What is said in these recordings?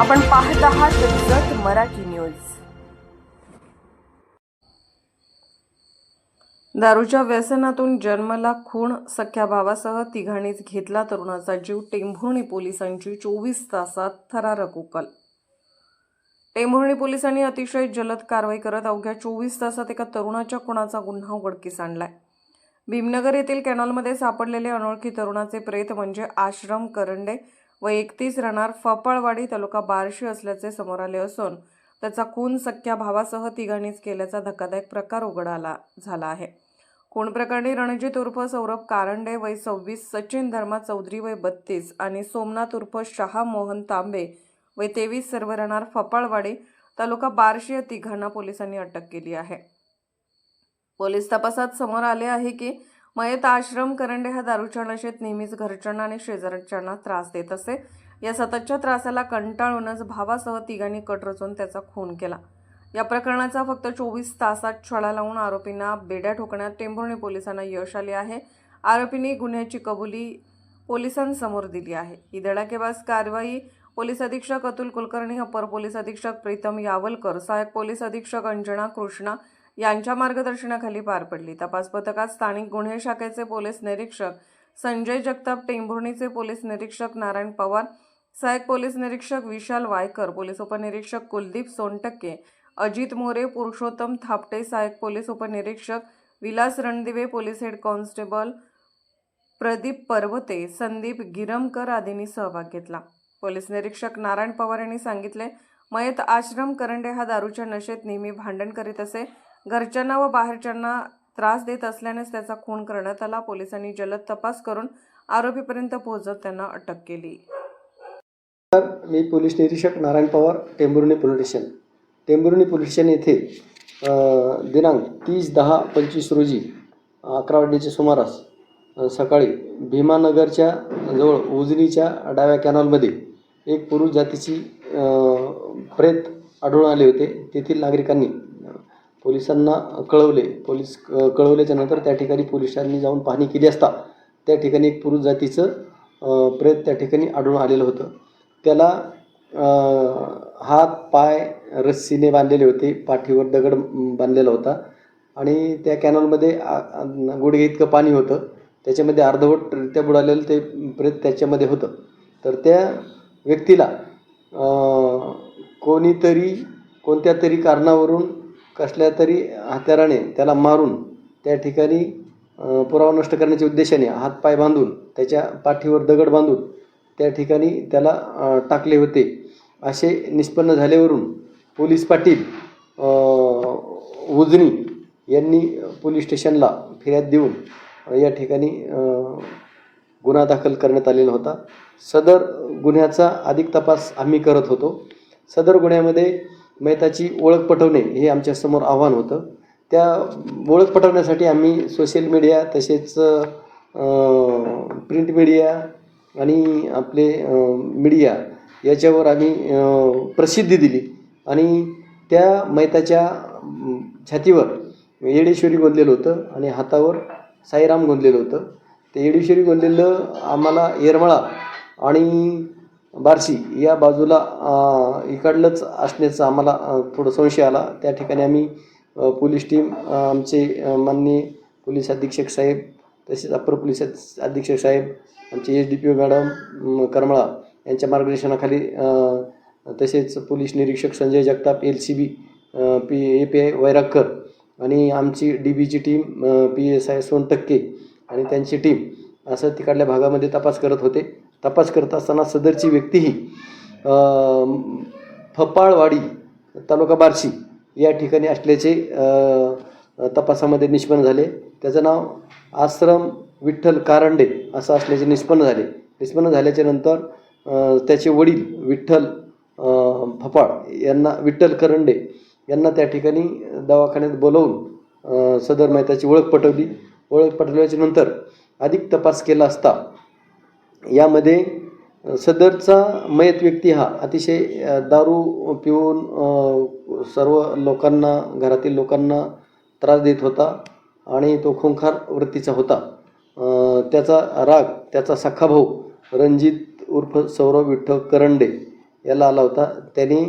आपण पाहत आहात जत मराठी न्यूज. दारूच्या व्यसनातून जन्मला खूण सख्या भावासह तिघांनीच घेतला तरुणाचा जीव. टेंभुर्णी पोलिसांची चोवीस तासात थरारक उकल. टेंभुर्णी पोलिसांनी अतिशय जलद कारवाई करत अवघ्या चोवीस तासात एका तरुणाच्या खुणाचा गुन्हा उघडकीस आणलाय. भीमनगर येथील कॅनॉलमध्ये सापडलेले अनोळखी तरुणाचे प्रेत म्हणजे आश्रम करंडे. व एकतीस राहणार फपळवाडी तालुका बार्शी असल्याचे समोर आले असून त्याचा खून सख्या भावासह तिघांनीच केल्याचा धक्कादायक प्रकार उघडाला झाला आहे. खून प्रकरणी रणजित उर्फ सौरभ कारंडे वय सव्वीस सचिन धर्मा चौधरी वय बत्तीस आणि सोमनाथ उर्फ शहा मोहन तांबे वय तेवीस सर्व राहणार फपाळवाडी तालुका बार्शी या तिघांना पोलिसांनी अटक केली आहे. पोलीस तपासात समोर आले आहे की मयत आश्रम करंडे हा दारूच्या नशेत नेहमीच घरच्यांना आणि शेजारच्यांना त्रास देत असे. या सततच्या त्रासाला कंटाळूनच भावासह तिघांनी कट रचून त्याचा खून केला. या प्रकरणाचा फक्त चोवीस तासात छळा लावून आरोपींना बेड्या ठोकण्यात टेंभुर्णी पोलिसांना यश आले आहे. आरोपींनी गुन्ह्याची कबुली पोलिसांसमोर दिली आहे. ही धडाकेबाज कारवाई पोलीस अधीक्षक अतुल कुलकर्णी अपर पोलीस अधीक्षक प्रीतम यावलकर सहाय्यक पोलीस अधीक्षक अंजना कृष्णा यांच्या मार्गदर्शनाखाली पार पडली. तपास पथकात स्थानिक गुन्हे शाखेचे पोलीस निरीक्षक संजय जगताप टेंभुर्णीचे पोलीस निरीक्षक नारायण पवार सहाय्यक पोलीस निरीक्षक विशाल वायकर पोलीस उपनिरीक्षक कुलदीप सोनटक्के अजित मोरे पुरुषोत्तम थापटे सहाय्यक पोलीस उपनिरीक्षक Vilas Randive police head constable Pradeep Parvate Sandeep Giramkar आदींनी सहभाग घेतला. पोलीस निरीक्षक नारायण पवार यांनी सांगितले मयत आश्रम करंडे हा दारूच्या नशेत नेहमी भांडण करीत असे. घरच्यांना व बाहेरच्यांना त्रास देत असल्यानेच त्याचा खून करण्यात आला. पोलिसांनी जलद तपास करून आरोपीपर्यंत पोहोचत त्यांना अटक केली. तर मी पोलीस निरीक्षक Narayan Pawar Tembhurni police station. Tembhurni police station येथे दिनांक तीस दहा पंचवीस रोजी अकरा वाजण्याच्या सुमारास सकाळी भीमानगरच्या जवळ उजनीच्या डाव्या कॅनॉलमध्ये एक पुरुष जातीची प्रेत आढळून आले होते. तेथील नागरिकांनी पोलिसांना कळवले. पोलीस कळवल्याच्यानंतर कळवल्याच्या नंतर त्या ठिकाणी पोलिसांनी जाऊन पाहणी केली असता त्या ठिकाणी एक पुरुष जातीचं प्रेत त्या ठिकाणी आढळून आलेलं होतं. त्याला हात पाय रस्सीने बांधलेले होते पाठीवर दगड बांधलेला होता आणि त्या कॅनॉलमध्ये गुडघे इतकं पाणी होतं त्याच्यामध्ये अर्धवटरित्या बुडालेलं ते प्रेत त्याच्यामध्ये होतं. तर त्या व्यक्तीला कोणीतरी कोणत्या तरी कारणावरून कसल्या तरी हत्याराने त्याला मारून त्या ठिकाणी पुरावा नष्ट करण्याच्या उद्देशाने हातपाय बांधून त्याच्या पाठीवर दगड बांधून त्या ठिकाणी त्याला टाकले होते. असे निष्पन्न झाल्यावरून पोलीस पाटील उजनी यांनी पोलीस स्टेशनला फिर्याद देऊन या ठिकाणी गुन्हा दाखल करण्यात आलेला होता. सदर गुन्ह्याचा अधिक तपास आम्ही करत होतो. सदर गुन्ह्यामध्ये मेहताची ओळख पटवणे हे आमच्यासमोर आव्हान होतं. त्या ओळख पटवण्यासाठी आम्ही सोशल मीडिया तसेच प्रिंट मीडिया आणि आपले मीडिया याच्यावर आम्ही प्रसिद्धी दिली. आणि त्या मैताच्या छातीवर येडेश्वरी गोंदलेलं होतं आणि हातावर साईराम गोंदलेलं होतं. ते येडेश्वरी गोंदलेलं आम्हाला येरमळा आणि बार्शी या बाजूला इकडलंच असण्याचा आम्हाला थोडं संशय आला. त्या ठिकाणी आम्ही पोलीस टीम आमचे माननीय पोलीस अधीक्षक साहेब तसेच अप्पर पोलीस अधीक्षक साहेब आमचे S D P O madam Karmala यांच्या मार्गदर्शनाखाली तसेच पोलीस निरीक्षक Sanjay Jagtap L C B P A P I Vairagkar आणि आमची डी बीची team P S I Sontakke आणि त्यांची टीम असं तिकडल्या भागामध्ये तपास करत होते. तपास करत असताना सदरची व्यक्ती ही फपाळवाडी तालुका बार्शी या ठिकाणी असल्याचे तपासामध्ये निष्पन्न झाले. त्याचं नाव आश्रम विठ्ठल कारंडे असं असल्याचे निष्पन्न झाले. निष्पन्न झाल्याच्यानंतर त्याचे वडील विठ्ठल फपाळ यांना विठ्ठल करंडे यांना त्या ठिकाणी दवाखान्यात बोलवून सदर मैताची ओळख पटवली. ओळख पटवल्याच्या नंतर अधिक तपास केला असता यामध्ये सदरचा मयत व्यक्ती हा अतिशय दारू पिऊन सर्व लोकांना घरातील लोकांना त्रास देत होता आणि तो खुंखार वृत्तीचा होता. त्याचा राग त्याचा सखा भाऊ रणजित उर्फ सौरव विठ्ठल करंडे याला आला होता. त्याने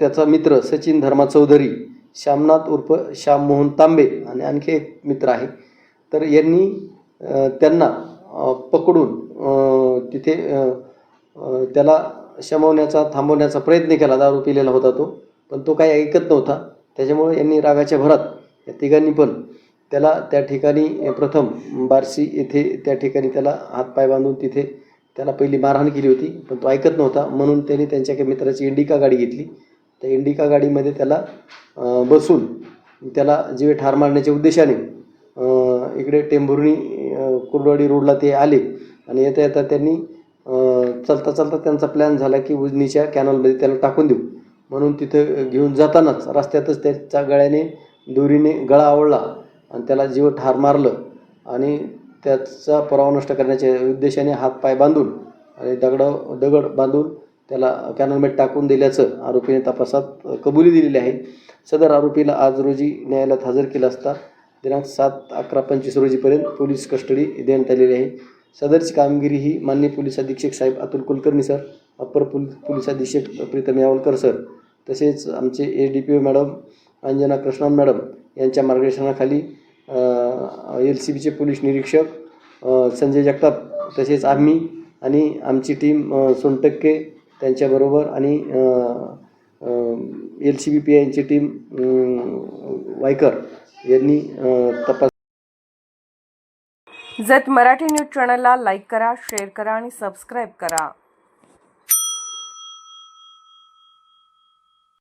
त्याचा मित्र सचिन धर्मा चौधरी श्यामनाथ उर्फ श्याम मोहन तांबे आणि आणखी एक मित्र आहे. तर यांनी त्यांना पकडून तिथे त्याला शमवण्याचा थांबवण्याचा प्रयत्न केला दारू पिलेला होता तो पण तो काही ऐकत नव्हता. त्याच्यामुळे यांनी रागाच्या भरात या तिघांनी पण त्याला त्या ठिकाणी प्रथम बारशी येथे त्या ठिकाणी त्याला हातपाय बांधून तिथे त्याला पहिली मारहाण केली होती पण तो ऐकत नव्हता. म्हणून त्यांनी त्यांच्या काही मित्राची इंडिका गाडी घेतली. त्या इंडिका गाडीमध्ये त्याला बसून त्याला जीवे ठार मारण्याच्या उद्देशाने इकडे टेंभुर्णी कुर्डवाडी रोडला ते आले आणि येता येता त्यांनी चलता चलता त्यांचा प्लॅन झाला की उजनीच्या कॅनलमध्ये त्याला टाकून देऊ. म्हणून तिथं घेऊन जातानाच रस्त्यातच त्याच्या गळ्याने दोरीने गळा आवळला आणि त्याला जीव ठार मारलं. आणि त्याचा पुरावा नष्ट करण्याच्या उद्देशाने हात पाय बांधून आणि दगड दगड बांधून त्याला कॅनलमध्ये टाकून दिल्याचं आरोपीने तपासात कबुली दिलेली आहे. सदर आरोपीला आज रोजी न्यायालयात हजर केलं असता दिनांक सात अकरा पंचवीस रोजीपर्यंत पोलीस कस्टडी देण्यात आलेली आहे. सदरची कामगिरी ही माननीय पोलीस अधीक्षक साहेब अतुल कुलकर्णी सर अप्पर पोल पोलीस अधीक्षक प्रीतम यावलकर सर तसेच आमचे A D P O madam Anjana Krishnan madam यांच्या मार्गदर्शनाखाली एल सी बीचे पोलीस निरीक्षक संजय जगताप तसेच आम्ही आणि आमची टीम सोनटक्के त्यांच्याबरोबर आणि एल सी बी पी आयची टीम वायकर यांनी तपास जत मराठी न्यूज चॅनलला लाईक करा शेअर करा आणि सबस्क्राईब करा.